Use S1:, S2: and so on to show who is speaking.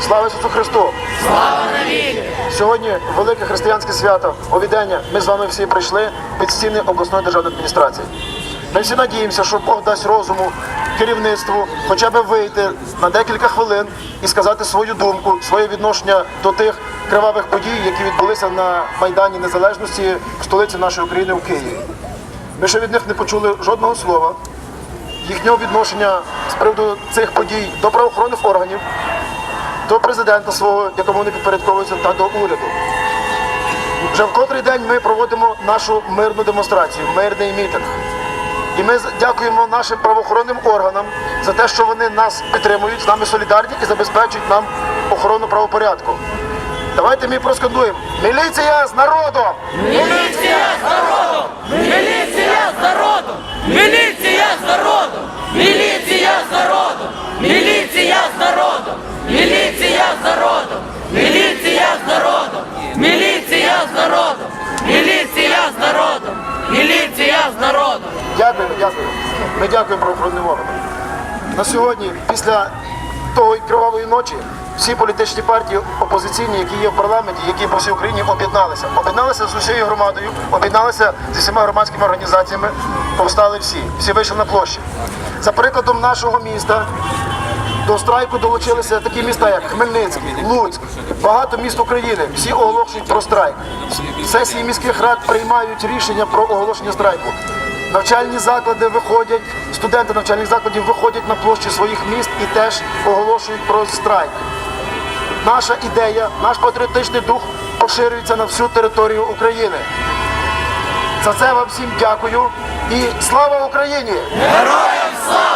S1: Слава Ісусу Христу!
S2: Слава навіки!
S1: Сьогодні велике християнське свято Овідення. Ми з вами всі прийшли під стіни обласної державної адміністрації. Ми всі надіємося, що Бог дасть розуму керівництву, хоча б вийти на декілька хвилин і сказати свою думку, своє відношення до тих кривавих подій, які відбулися на Майдані Незалежності в столиці нашої України в Києві. Ми ще від них не почули жодного слова. Їхнього відношення з приводу цих подій до правоохоронних органів, до президента свого, якому вони підпорядковуються, та до уряду. Вже в котрий день ми проводимо нашу мирну демонстрацію, мирний мітинг. І ми дякуємо нашим правоохоронним органам за те, що вони нас підтримують, з нами солідарні і забезпечують нам охорону правопорядку. Давайте ми проскандуємо.
S2: Міліція з народом! Міліція з народом! Міліція з народом! Міліція з народом! Міліція з народом! Міліція з народом! Міліція з народом!
S1: Дякую, дякую. Ми дякуємо правоохоронним органам. На сьогодні, після того кривавої ночі, всі політичні партії опозиційні, які є в парламенті, які по всій Україні об'єдналися. Об'єдналися з усією громадою, об'єдналися з усіма громадськими організаціями, повстали всі. Всі вийшли на площі. За прикладом нашого міста. До страйку долучилися такі міста, як Хмельницький, Луцьк, багато міст України. Всі оголошують про страйк. Сесії міських рад приймають рішення про оголошення страйку. Навчальні заклади виходять, студенти навчальних закладів виходять на площі своїх міст і теж оголошують про страйк. Наша ідея, наш патріотичний дух поширюється на всю територію України. За це вам всім дякую і слава Україні!
S2: Героям слава!